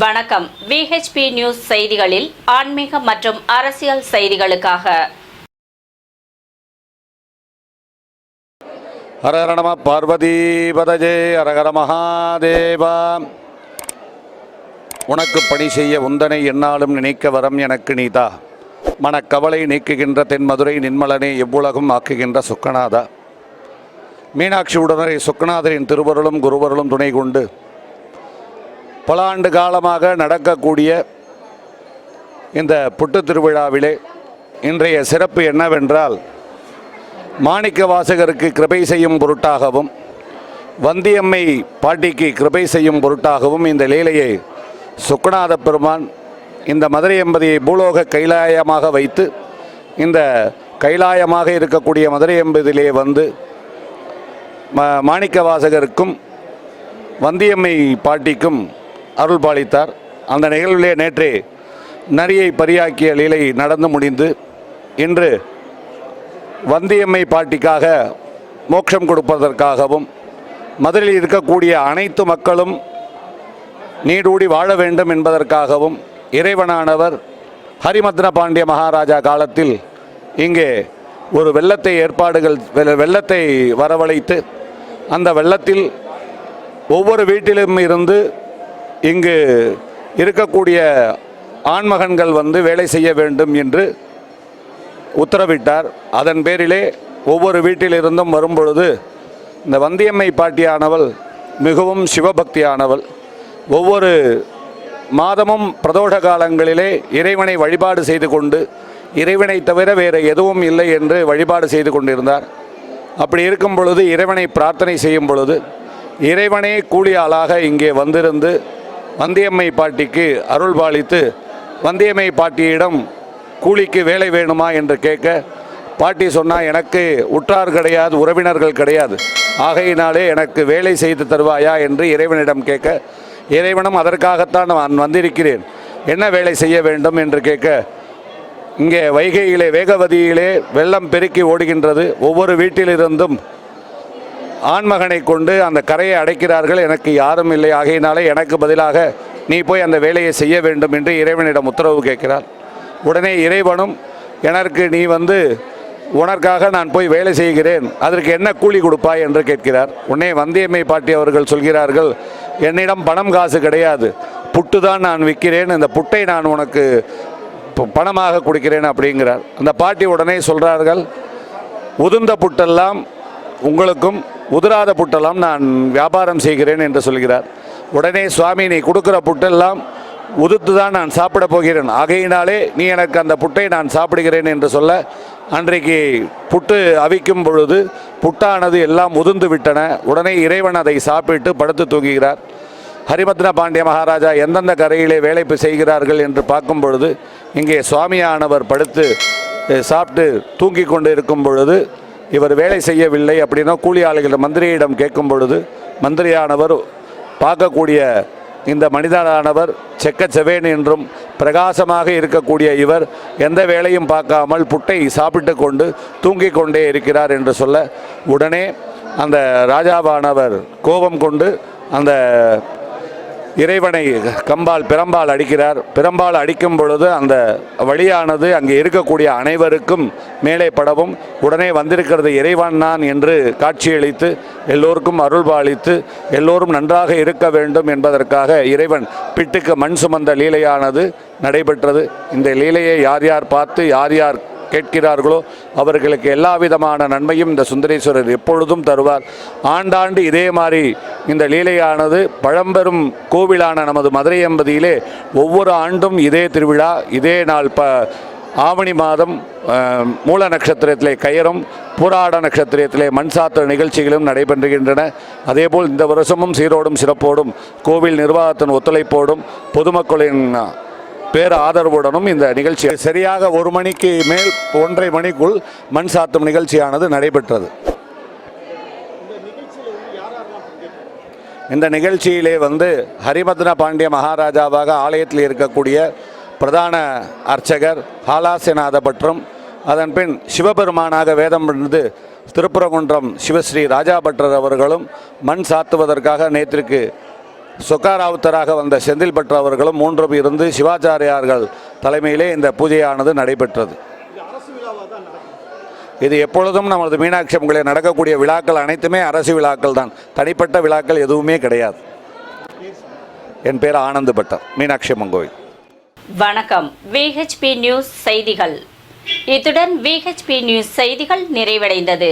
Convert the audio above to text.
வணக்கம். VHP news செய்திகளில் ஆன்மீக மற்றும் அரசியல் செய்திகளுக்காக. ஹரஹர நம பார்வதி பதஜே ஹரஹர மகாதேவா. உனக்கு பணி செய்ய உந்தனை என்னாலும் நினைக்க வரம் எனக்கு நீதா. மனக்கவலை நீக்குகின்ற தென்மதுரை நின்மலனை எவ்வுலகும் ஆக்குகின்ற சுக்கநாதா. மீனாட்சி உடனே சுக்கநாதரின் திருவருளும் குருவருளும் துணை கொண்டு பல ஆண்டு காலமாக நடக்கக்கூடிய இந்த புட்டு திருவிழாவிலே இன்றைய சிறப்பு என்னவென்றால் மாணிக்க வாசகருக்கு கிருபை செய்யும் பொருட்டாகவும் வந்தியம்மை பாட்டிக்கு கிருபை செய்யும் பொருட்டாகவும் இந்த லீலையை சுக்கநாத பெருமான் இந்த மதுரை எம்பதியை பூலோக கைலாயமாக வைத்து இந்த கைலாயமாக இருக்கக்கூடிய மதுரை எம்பதிலே வந்து ம மாணிக்க வாசகருக்கும் வந்தியம்மை பாட்டிக்கும் அருள் பாலித்தார் அந்த நிகழ்விலே நேற்றே நரியை பரியாக்கிய லீலை நடந்து முடிந்து இன்று வந்தியம்மை பாட்டிக்காக மோட்சம் கொடுப்பதற்காகவும் மதுரையில் இருக்கக்கூடிய அனைத்து மக்களும் நீடூடி வாழ வேண்டும் என்பதற்காகவும் இறைவனானவர் ஹரிமத்ன பாண்டிய மகாராஜா காலத்தில் இங்கே ஒரு வெள்ளத்தை ஏற்பாடுகள் வெள்ளத்தை வரவழைத்து அந்த வெள்ளத்தில் ஒவ்வொரு வீட்டிலும் இருந்து இங்கு இருக்கக்கூடிய ஆண்மகன்கள் வந்து வேலை செய்ய வேண்டும் என்று உத்தரவிட்டார். அதன் பேரிலே ஒவ்வொரு வீட்டிலிருந்தும் வரும்பொழுது இந்த வந்தியம்மை பாட்டியானவள் மிகவும் சிவபக்தியானவள். ஒவ்வொரு மாதமும் பிரதோஷ காலங்களிலே இறைவனை வழிபாடு செய்து கொண்டு இறைவனை தவிர வேறு எதுவும் இல்லை என்று வழிபாடு செய்து கொண்டிருந்தார். அப்படி இருக்கும் பொழுது இறைவனை பிரார்த்தனை செய்யும் பொழுது இறைவனே கூலி ஆளாக இங்கே வந்திருந்து வந்தியம்மை பாட்டிக்கு அருள் பாலித்து வந்தியம்மை பாட்டியிடம் கூலிக்கு வேலை வேணுமா? என்று கேட்க பாட்டி சொன்னால் எனக்கு உற்றார் கிடையாது உறவினர்கள் கிடையாது. ஆகையினாலே எனக்கு வேலை செய்து தருவாயா? என்று இறைவனிடம் கேட்க இறைவனும் அதற்காகத்தான் நான் வந்திருக்கிறேன். என்ன வேலை செய்ய வேண்டும்? என்று கேட்க இங்கே வைகையிலே வேகவதியிலே வெள்ளம் பெருக்கி ஓடுகின்றது. ஒவ்வொரு வீட்டிலிருந்தும் ஆண்மகனை கொண்டு அந்த கரையை அடைக்கிறார்கள். எனக்கு யாரும் இல்லை. ஆகையினாலே எனக்கு பதிலாக நீ போய் அந்த வேலையை செய்ய வேண்டும் என்று இறைவனிடம் உத்தரவு கேட்கிறார் உடனே இறைவனும் எனக்கு நீ வந்து உனக்காக நான் போய் வேலை செய்கிறேன். அதற்கு என்ன கூலி கொடுப்பாய்? என்று கேட்கிறார். உடனே வந்தியம்மை பாட்டி அவர்கள் சொல்கிறார்கள் என்னிடம் பணம் காசு கிடையாது. புட்டு தான் நான் விற்கிறேன். இந்த புட்டை நான் உனக்கு பணமாக கொடுக்கிறேன் அப்படிங்கிறார். அந்த பாட்டி உடனே சொல்கிறார்கள் உதிர்ந்த புட்டெல்லாம் உங்களுக்கும் உதிராத புட்டெல்லாம் நான் வியாபாரம் செய்கிறேன் என்று சொல்கிறார். உடனே சுவாமி நீ கொடுக்குற புட்டெல்லாம் உதிர்த்து தான் நான் சாப்பிட போகிறேன். ஆகையினாலே நீ எனக்கு அந்த புட்டை நான் சாப்பிடுகிறேன் என்று சொல்ல அன்றைக்கு புட்டு அவிக்கும் பொழுது புட்டானது எல்லாம் உதிர்ந்து விட்டன. உடனே இறைவன் அதை சாப்பிட்டு படுத்து தூங்குகிறார். ஹரிமத்ன பாண்டிய மகாராஜா எந்தெந்த கரையிலே வேலை செய்கிறார்கள் என்று பார்க்கும் பொழுது இங்கே சுவாமியானவர் படுத்து சாப்பிட்டு தூங்கி கொண்டு இருக்கும் பொழுது இவர் வேலை செய்யவில்லை அப்படின்னா கூலி ஆளுகள் மந்திரியிடம் கேட்கும் பொழுது மந்திரியானவர் பார்க்கக்கூடிய இந்த மனிதனானவர் செக்க செவேன் என்றும் பிரகாசமாக இருக்கக்கூடிய இவர் எந்த வேலையும் பார்க்காமல் புட்டை சாப்பிட்டு கொண்டு தூங்கிக் கொண்டே இருக்கிறார் என்று சொல்ல உடனே அந்த ராஜாவானவர் கோபம் கொண்டு அந்த இறைவனை கம்பால் பிரம்பால் அடிக்கிறார். பிரம்பால் அடிக்கும் பொழுது அந்த வழியானது அங்கே இருக்கக்கூடிய அனைவருக்கும் மேலே படவும். உடனே வந்திருக்கிறது இறைவன் நான் என்று காட்சியளித்து எல்லோருக்கும் அருள்பாலித்து எல்லோரும் நன்றாக இருக்க வேண்டும் என்பதற்காக இறைவன் பிட்டுக்கு மண் சுமந்த லீலையானது நடைபெற்றது. இந்த லீலையை யார் யார் பார்த்து யார் யார் கேட்கிறார்களோ அவர்களுக்கு எல்லா விதமான நன்மையும் இந்த சுந்தரேஸ்வரர் எப்பொழுதும் தருவார். ஆண்டாண்டு இதே மாதிரி இந்த லீலையானது பழம்பெரும் கோவிலான நமது மதுரை எம்பதியிலே ஒவ்வொரு ஆண்டும் இதே திருவிழா இதே நாள் ப ஆவணி மாதம் மூல நட்சத்திரத்திலே கயரும் புராட நட்சத்திரத்திலே மண் சாத்திர நிகழ்ச்சிகளும் நடைபெறுகின்றன. அதேபோல் இந்த வருஷமும் சீரோடும் சிறப்போடும் கோவில் நிர்வாகத்தின் ஒத்துழைப்போடும் பொதுமக்களின் பேர் ஆதரவுடனும் இந்த நிகழ்ச்சி சரியாக ஒரு மணிக்கு மேல் ஒன்றரை மணிக்குள் மண் சாத்தும் நிகழ்ச்சியானது நடைபெற்றது. இந்த நிகழ்ச்சியிலே வந்து ஹரிமத்ன பாண்டிய மகாராஜாவாக ஆலயத்தில் இருக்கக்கூடிய பிரதான அர்ச்சகர் ஹாலாசிநாத பற்றும் அதன் பின் சிவபெருமானாக வேதம் இருந்து திருப்புரகுன்றம் சிவஸ்ரீ ராஜா அவர்களும் மண் சாத்துவதற்காக நேற்றிற்கு சொக்காராவுத்தராக வந்த செந்தில்பட் அவர்களும் மூன்றும் இருந்து சிவாச்சாரியார்கள் தலைமையிலே இந்த பூஜையானது நடைபெற்றது. இது எப்பொழுதும் நமது மீனாட்சி அம்மனில் நடக்கக்கூடிய விழாக்கள் அனைத்துமே அரசு விழாக்கள் தான். தனிப்பட்ட விழாக்கள் எதுவுமே கிடையாது. என் பேர் ஆனந்த் பட்டர் மீனாட்சி அம்மன் கோவில் வணக்கம். விஹெச்பி நியூஸ் செய்திகள். இத்துடன் விஹெச்பி நியூஸ் செய்திகள் நிறைவடைந்தது.